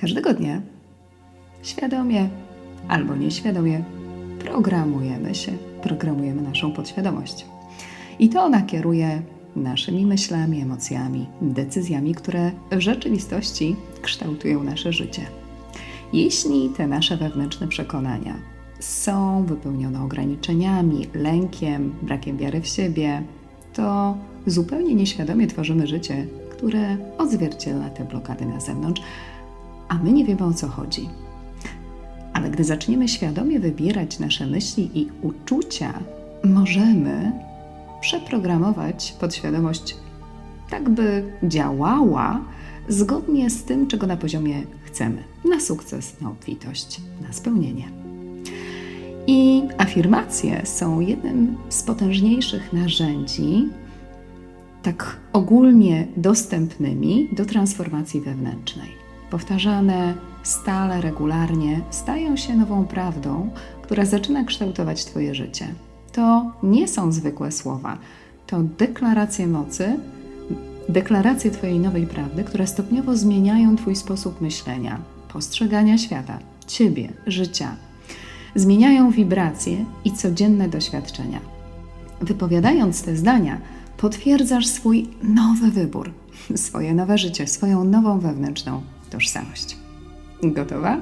Każdego dnia świadomie albo nieświadomie programujemy się, programujemy naszą podświadomość. I to ona kieruje naszymi myślami, emocjami, decyzjami, które w rzeczywistości kształtują nasze życie. Jeśli te nasze wewnętrzne przekonania są wypełnione ograniczeniami, lękiem, brakiem wiary w siebie, to zupełnie nieświadomie tworzymy życie, które odzwierciedla te blokady na zewnątrz, a my nie wiemy o co chodzi. Ale gdy zaczniemy świadomie wybierać nasze myśli i uczucia, możemy przeprogramować podświadomość tak, by działała zgodnie z tym, czego na poziomie chcemy na sukces, na obfitość, na spełnienie. I afirmacje są jednym z potężniejszych narzędzi, tak ogólnie dostępnymi do transformacji wewnętrznej. Powtarzane stale, regularnie stają się nową prawdą, która zaczyna kształtować Twoje życie. To nie są zwykłe słowa, to deklaracje mocy, deklaracje Twojej nowej prawdy, które stopniowo zmieniają Twój sposób myślenia, postrzegania świata, Ciebie, życia. Zmieniają wibracje i codzienne doświadczenia. Wypowiadając te zdania, potwierdzasz swój nowy wybór, swoje nowe życie, swoją nową wewnętrzną tożsamość. Gotowa?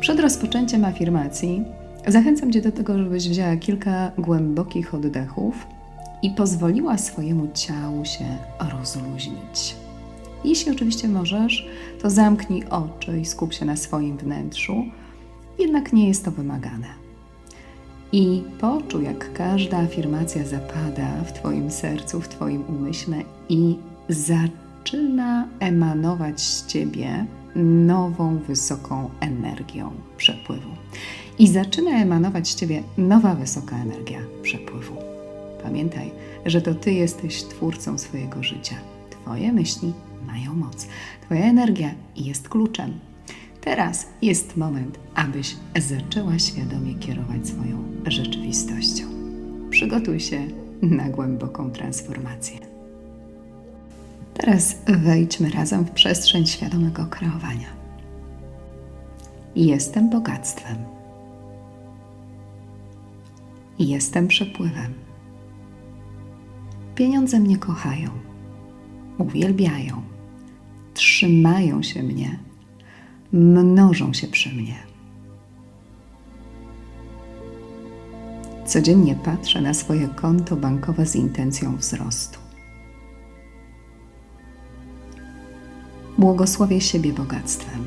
Przed rozpoczęciem afirmacji zachęcam Cię do tego, żebyś wzięła kilka głębokich oddechów i pozwoliła swojemu ciału się rozluźnić. Jeśli oczywiście możesz, to zamknij oczy i skup się na swoim wnętrzu, jednak nie jest to wymagane. I poczuj, jak każda afirmacja zapada w Twoim sercu, w Twoim umyśle i zaczyna emanować z Ciebie nową, wysoką energią przepływu. I zaczyna emanować z Ciebie nowa, wysoka energia przepływu. Pamiętaj, że to Ty jesteś twórcą swojego życia. Twoje myśli mają moc. Twoja energia jest kluczem. Teraz jest moment, abyś zaczęła świadomie kierować swoją rzeczywistością. Przygotuj się na głęboką transformację. Teraz wejdźmy razem w przestrzeń świadomego kreowania. Jestem bogactwem. Jestem przepływem. Pieniądze mnie kochają, uwielbiają, trzymają się mnie, mnożą się przy mnie. Codziennie patrzę na swoje konto bankowe z intencją wzrostu. Błogosławię siebie bogactwem.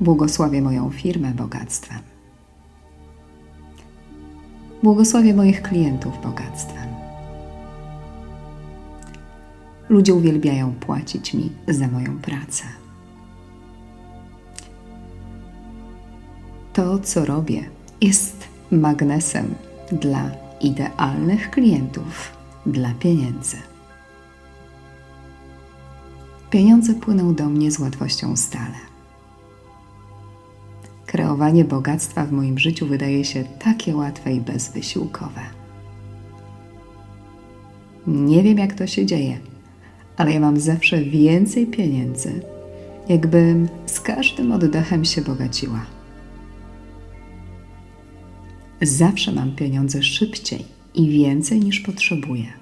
Błogosławię moją firmę bogactwem. Błogosławię moich klientów bogactwem. Ludzie uwielbiają płacić mi za moją pracę. To, co robię, jest magnesem dla idealnych klientów, dla pieniędzy. Pieniądze płyną do mnie z łatwością stale. Kreowanie bogactwa w moim życiu wydaje się takie łatwe i bezwysiłkowe. Nie wiem, jak to się dzieje, ale ja mam zawsze więcej pieniędzy, jakbym z każdym oddechem się bogaciła. Zawsze mam pieniądze szybciej i więcej niż potrzebuję.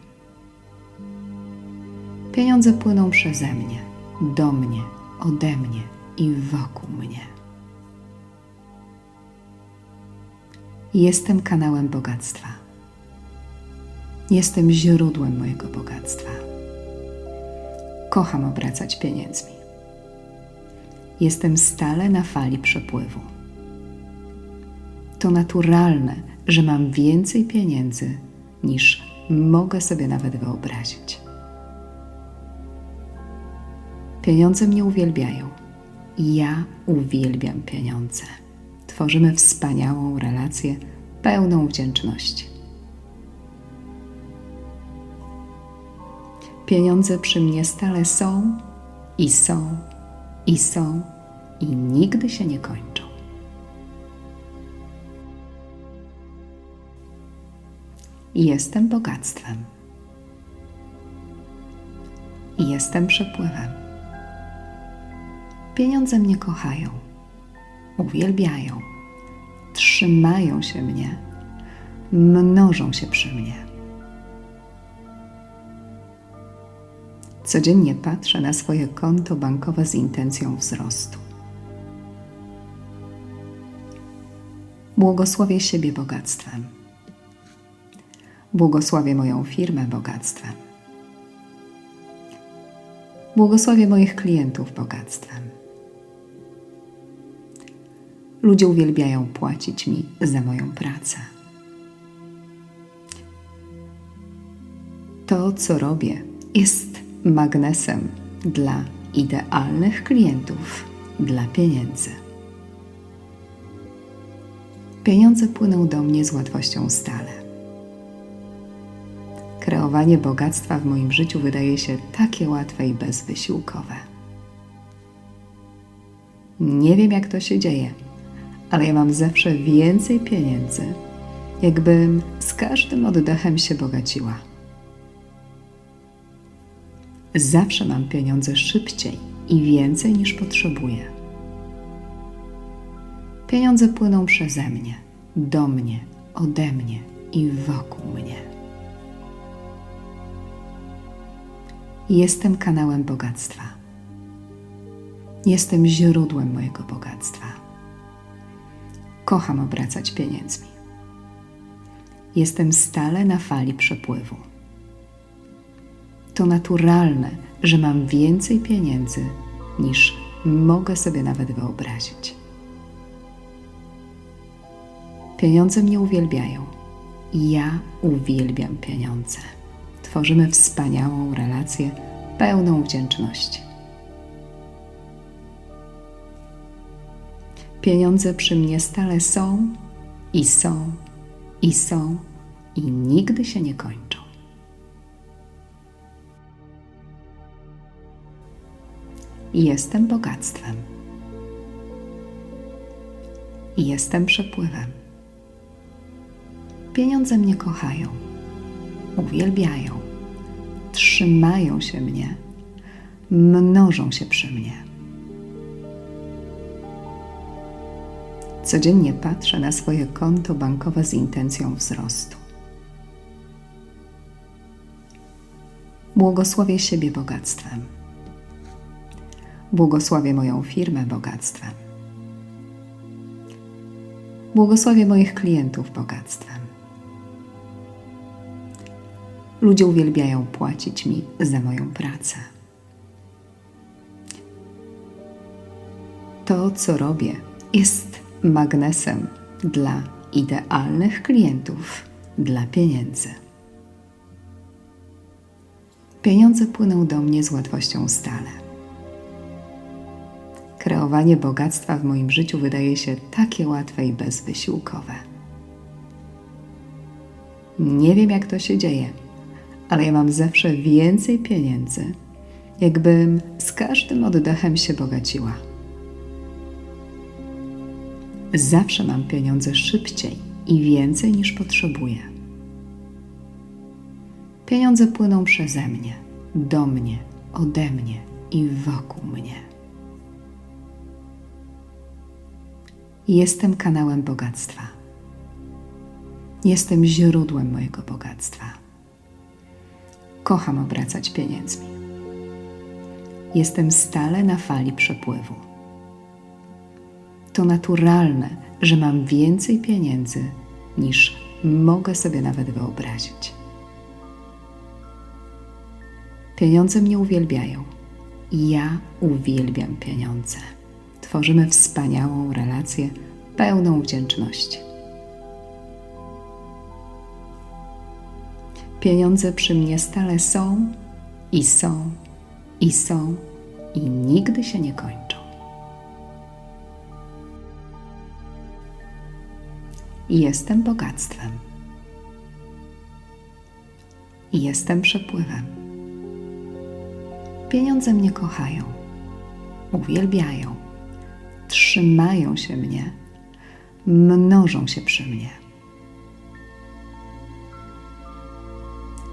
Pieniądze płyną przeze mnie, do mnie, ode mnie i wokół mnie. Jestem kanałem bogactwa. Jestem źródłem mojego bogactwa. Kocham obracać pieniędzmi. Jestem stale na fali przepływu. To naturalne, że mam więcej pieniędzy niż mogę sobie nawet wyobrazić. Pieniądze mnie uwielbiają. Ja uwielbiam pieniądze. Tworzymy wspaniałą relację pełną wdzięczności. Pieniądze przy mnie stale są i są i są i nigdy się nie kończą. Jestem bogactwem. Jestem przepływem. Pieniądze mnie kochają, uwielbiają, trzymają się mnie, mnożą się przy mnie. Codziennie patrzę na swoje konto bankowe z intencją wzrostu. Błogosławię siebie bogactwem. Błogosławię moją firmę bogactwem. Błogosławię moich klientów bogactwem. Ludzie uwielbiają płacić mi za moją pracę. To, co robię, jest magnesem dla idealnych klientów, dla pieniędzy. Pieniądze płyną do mnie z łatwością stale. Kreowanie bogactwa w moim życiu wydaje się takie łatwe i bezwysiłkowe. Nie wiem, jak to się dzieje, ale ja mam zawsze więcej pieniędzy, jakbym z każdym oddechem się bogaciła. Zawsze mam pieniądze szybciej i więcej niż potrzebuję. Pieniądze płyną przeze mnie, do mnie, ode mnie i wokół mnie. Jestem kanałem bogactwa. Jestem źródłem mojego bogactwa. Kocham obracać pieniędzmi. Jestem stale na fali przepływu. To naturalne, że mam więcej pieniędzy niż mogę sobie nawet wyobrazić. Pieniądze mnie uwielbiają. Ja uwielbiam pieniądze. Tworzymy wspaniałą relację pełną wdzięczności. Pieniądze przy mnie stale są i są i są i nigdy się nie kończą. Jestem bogactwem. Jestem przepływem. Pieniądze mnie kochają, uwielbiają, trzymają się mnie, mnożą się przy mnie. Codziennie patrzę na swoje konto bankowe z intencją wzrostu. Błogosławię siebie bogactwem. Błogosławię moją firmę bogactwem. Błogosławię moich klientów bogactwem. Ludzie uwielbiają płacić mi za moją pracę. To, co robię, jest magnesem dla idealnych klientów, dla pieniędzy. Pieniądze płyną do mnie z łatwością stale. Kreowanie bogactwa w moim życiu wydaje się takie łatwe i bezwysiłkowe. Nie wiem, jak to się dzieje, ale ja mam zawsze więcej pieniędzy, jakbym z każdym oddechem się bogaciła. Zawsze mam pieniądze szybciej i więcej niż potrzebuję. Pieniądze płyną przeze mnie, do mnie, ode mnie i wokół mnie. Jestem kanałem bogactwa. Jestem źródłem mojego bogactwa. Kocham obracać pieniędzmi. Jestem stale na fali przepływu. To naturalne, że mam więcej pieniędzy niż mogę sobie nawet wyobrazić. Pieniądze mnie uwielbiają. Ja uwielbiam pieniądze. Tworzymy wspaniałą relację pełną wdzięczności. Pieniądze przy mnie stale są i są i są i nigdy się nie kończą. Jestem bogactwem. Jestem przepływem. Pieniądze mnie kochają, uwielbiają, trzymają się mnie, mnożą się przy mnie.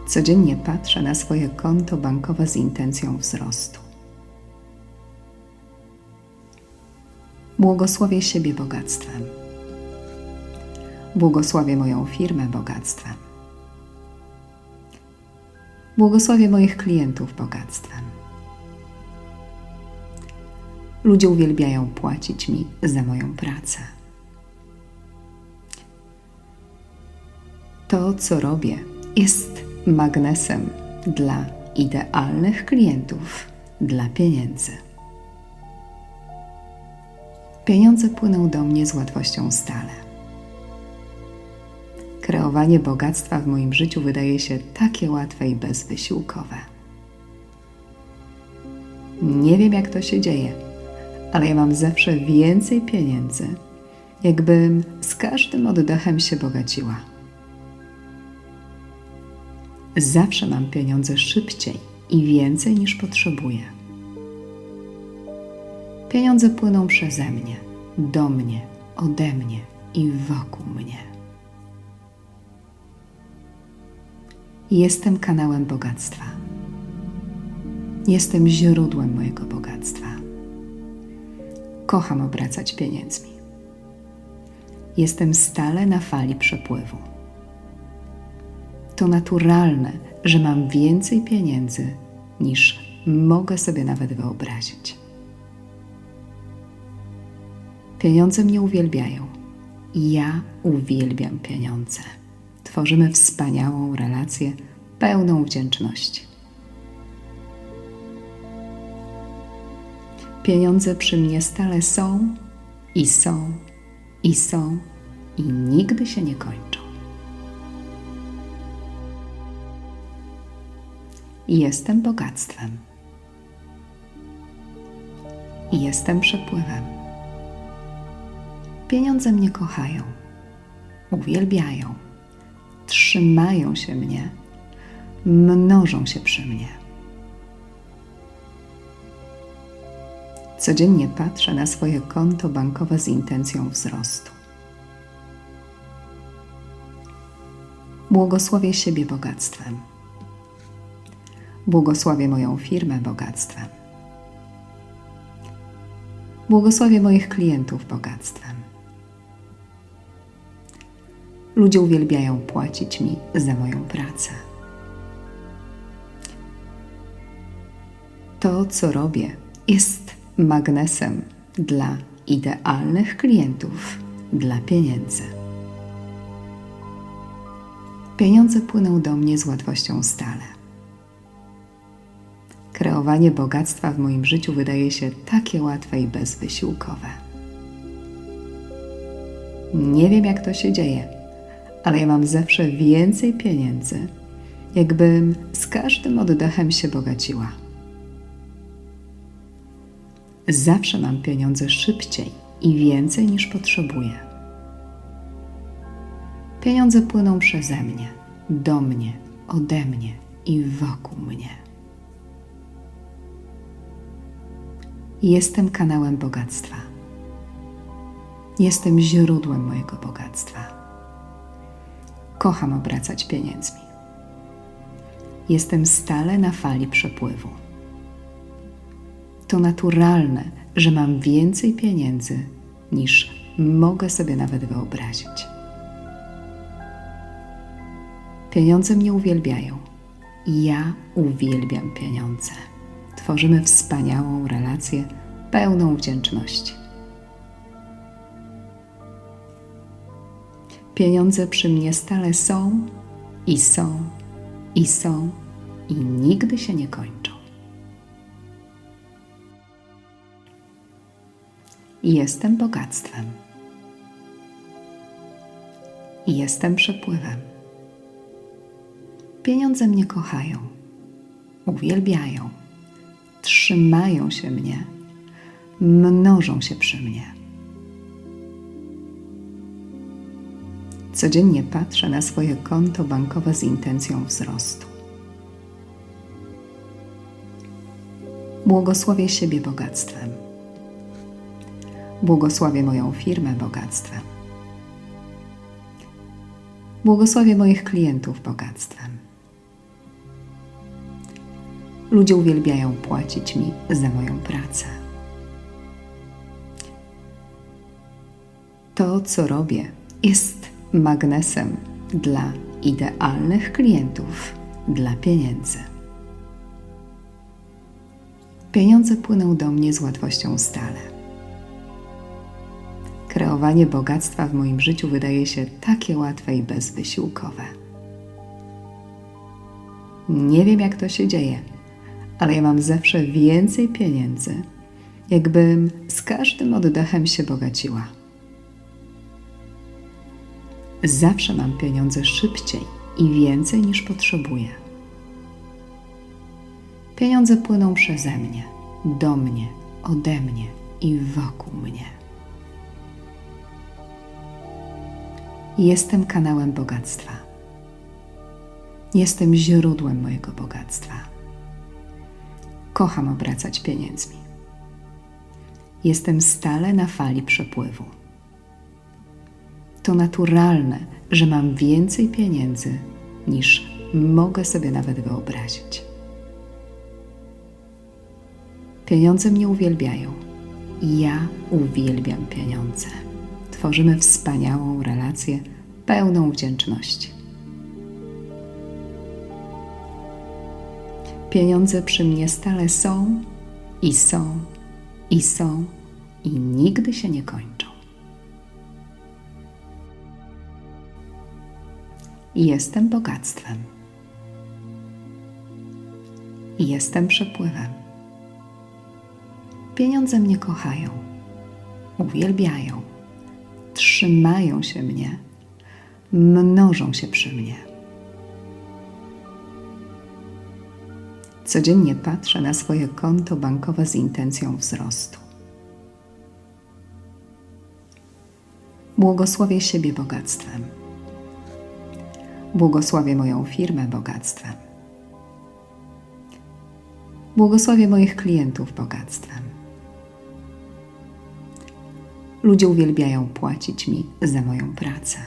Codziennie patrzę na swoje konto bankowe z intencją wzrostu. Błogosławię siebie bogactwem. Błogosławię moją firmę bogactwem. Błogosławię moich klientów bogactwem. Ludzie uwielbiają płacić mi za moją pracę. To, co robię, jest magnesem dla idealnych klientów, dla pieniędzy. Pieniądze płyną do mnie z łatwością stale. Kreowanie bogactwa w moim życiu wydaje się takie łatwe i bezwysiłkowe. Nie wiem, jak to się dzieje, ale ja mam zawsze więcej pieniędzy, jakbym z każdym oddechem się bogaciła. Zawsze mam pieniądze szybciej i więcej niż potrzebuję. Pieniądze płyną przeze mnie, do mnie, ode mnie i wokół mnie. Jestem kanałem bogactwa. Jestem źródłem mojego bogactwa. Kocham obracać pieniędzmi. Jestem stale na fali przepływu. To naturalne, że mam więcej pieniędzy niż mogę sobie nawet wyobrazić. Pieniądze mnie uwielbiają. Ja uwielbiam pieniądze. Tworzymy wspaniałą relację pełną wdzięczności. Pieniądze przy mnie stale są i są i są i nigdy się nie kończą. Jestem bogactwem. Jestem przepływem. Pieniądze mnie kochają, uwielbiają, trzymają się mnie, mnożą się przy mnie. Codziennie patrzę na swoje konto bankowe z intencją wzrostu. Błogosławię siebie bogactwem. Błogosławię moją firmę bogactwem. Błogosławię moich klientów bogactwem. Ludzie uwielbiają płacić mi za moją pracę. To, co robię, jest magnesem dla idealnych klientów, dla pieniędzy. Pieniądze płyną do mnie z łatwością stale. Kreowanie bogactwa w moim życiu wydaje się takie łatwe i bezwysiłkowe. Nie wiem, jak to się dzieje, ale ja mam zawsze więcej pieniędzy, jakbym z każdym oddechem się bogaciła. Zawsze mam pieniądze szybciej i więcej niż potrzebuję. Pieniądze płyną przeze mnie, do mnie, ode mnie i wokół mnie. Jestem kanałem bogactwa. Jestem źródłem mojego bogactwa. Kocham obracać pieniędzmi. Jestem stale na fali przepływu. To naturalne, że mam więcej pieniędzy niż mogę sobie nawet wyobrazić. Pieniądze mnie uwielbiają. Ja uwielbiam pieniądze. Tworzymy wspaniałą relację pełną wdzięczności. Pieniądze przy mnie stale są i są i są i nigdy się nie kończą. Jestem bogactwem. Jestem przepływem. Pieniądze mnie kochają, uwielbiają, trzymają się mnie, mnożą się przy mnie. Codziennie patrzę na swoje konto bankowe z intencją wzrostu. Błogosławię siebie bogactwem. Błogosławię moją firmę bogactwem. Błogosławię moich klientów bogactwem. Ludzie uwielbiają płacić mi za moją pracę. To, co robię, jest magnesem dla idealnych klientów, dla pieniędzy. Pieniądze płyną do mnie z łatwością stale. Kreowanie bogactwa w moim życiu wydaje się takie łatwe i bezwysiłkowe. Nie wiem, jak to się dzieje, ale ja mam zawsze więcej pieniędzy, jakbym z każdym oddechem się bogaciła. Zawsze mam pieniądze szybciej i więcej niż potrzebuję. Pieniądze płyną przeze mnie, do mnie, ode mnie i wokół mnie. Jestem kanałem bogactwa. Jestem źródłem mojego bogactwa. Kocham obracać pieniędzmi. Jestem stale na fali przepływu. To naturalne, że mam więcej pieniędzy niż mogę sobie nawet wyobrazić. Pieniądze mnie uwielbiają. Ja uwielbiam pieniądze. Tworzymy wspaniałą relację pełną wdzięczności. Pieniądze przy mnie stale są i są i są i nigdy się nie kończą. Jestem bogactwem. Jestem przepływem. Pieniądze mnie kochają, uwielbiają, trzymają się mnie, mnożą się przy mnie. Codziennie patrzę na swoje konto bankowe z intencją wzrostu. Błogosławię siebie bogactwem. Błogosławię moją firmę bogactwem. Błogosławię moich klientów bogactwem. Ludzie uwielbiają płacić mi za moją pracę.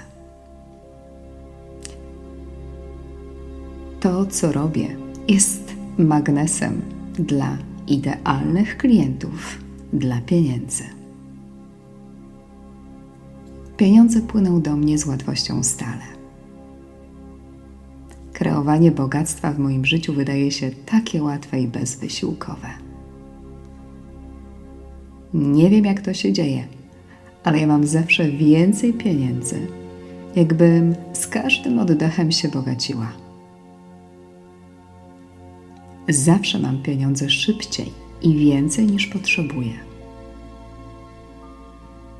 To, co robię, jest magnesem dla idealnych klientów, dla pieniędzy. Pieniądze płyną do mnie z łatwością stale. Kreowanie bogactwa w moim życiu wydaje się takie łatwe i bezwysiłkowe. Nie wiem, jak to się dzieje, ale ja mam zawsze więcej pieniędzy, jakbym z każdym oddechem się bogaciła. Zawsze mam pieniądze szybciej i więcej niż potrzebuję.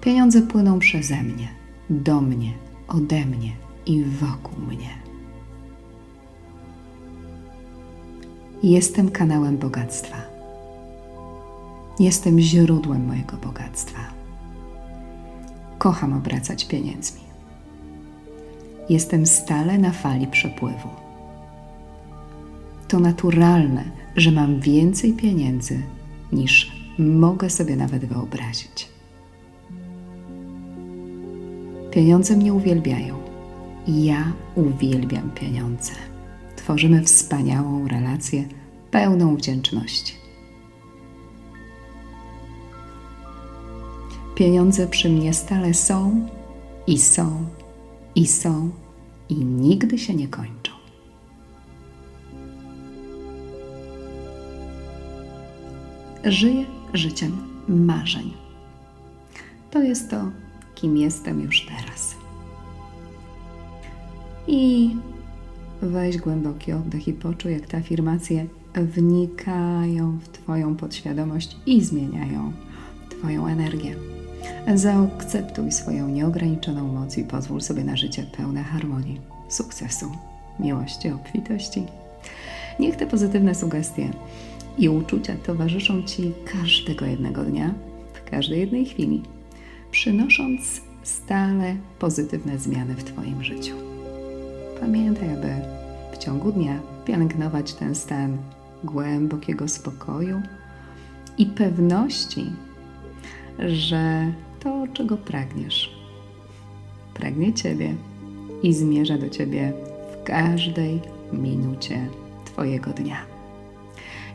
Pieniądze płyną przeze mnie, do mnie, ode mnie i wokół mnie. Jestem kanałem bogactwa. Jestem źródłem mojego bogactwa. Kocham obracać pieniędzmi. Jestem stale na fali przepływu. To naturalne, że mam więcej pieniędzy niż mogę sobie nawet wyobrazić. Pieniądze mnie uwielbiają. Ja uwielbiam pieniądze. Tworzymy wspaniałą relację pełną wdzięczności. Pieniądze przy mnie stale są i są i są i nigdy się nie kończą. Żyję życiem marzeń. To jest to, kim jestem już teraz. I weź głęboki oddech i poczuj, jak te afirmacje wnikają w Twoją podświadomość i zmieniają Twoją energię. Zaakceptuj swoją nieograniczoną moc i pozwól sobie na życie pełne harmonii, sukcesu, miłości, obfitości. Niech te pozytywne sugestie i uczucia towarzyszą Ci każdego jednego dnia, w każdej jednej chwili, przynosząc stale pozytywne zmiany w Twoim życiu. Pamiętaj, aby w ciągu dnia pielęgnować ten stan głębokiego spokoju i pewności, że to, czego pragniesz, pragnie Ciebie i zmierza do Ciebie w każdej minucie Twojego dnia.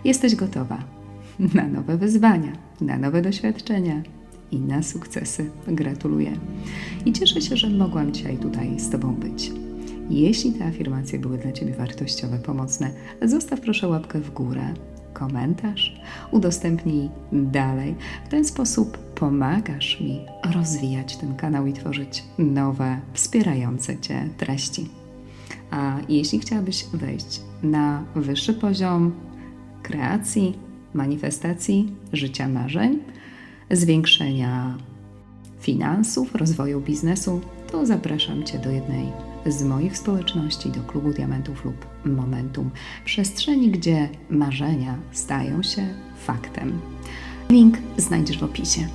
Jesteś gotowa na nowe wyzwania, na nowe doświadczenia i na sukcesy. Gratuluję. I cieszę się, że mogłam dzisiaj tutaj z Tobą być. Jeśli te afirmacje były dla Ciebie wartościowe, pomocne, zostaw proszę łapkę w górę, komentarz, udostępnij dalej. W ten sposób pomagasz mi rozwijać ten kanał i tworzyć nowe, wspierające Cię treści. A jeśli chciałabyś wejść na wyższy poziom kreacji, manifestacji, życia marzeń, zwiększenia finansów, rozwoju biznesu, to zapraszam Cię do jednej z moich społeczności, do Klubu Diamentów lub Momentum, przestrzeni, gdzie marzenia stają się faktem. Link znajdziesz w opisie.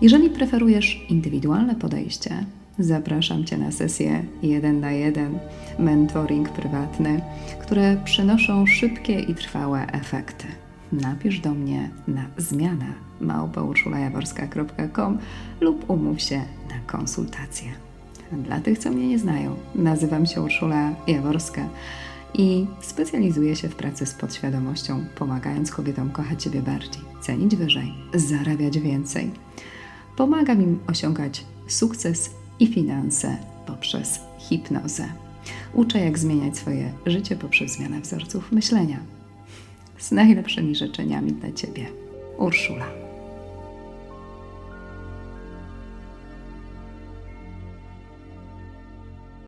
Jeżeli preferujesz indywidualne podejście, zapraszam Cię na sesję 1 na 1, mentoring prywatny, które przynoszą szybkie i trwałe efekty. Napisz do mnie na zmiana małpaurszulajaworska.com lub umów się na konsultację. Dla tych, co mnie nie znają, nazywam się Urszula Jaworska i specjalizuję się w pracy z podświadomością, pomagając kobietom kochać siebie bardziej, cenić wyżej, zarabiać więcej. Pomagam im osiągać sukces i finanse poprzez hipnozę. Uczę, jak zmieniać swoje życie poprzez zmianę wzorców myślenia. Z najlepszymi życzeniami dla Ciebie, Urszula.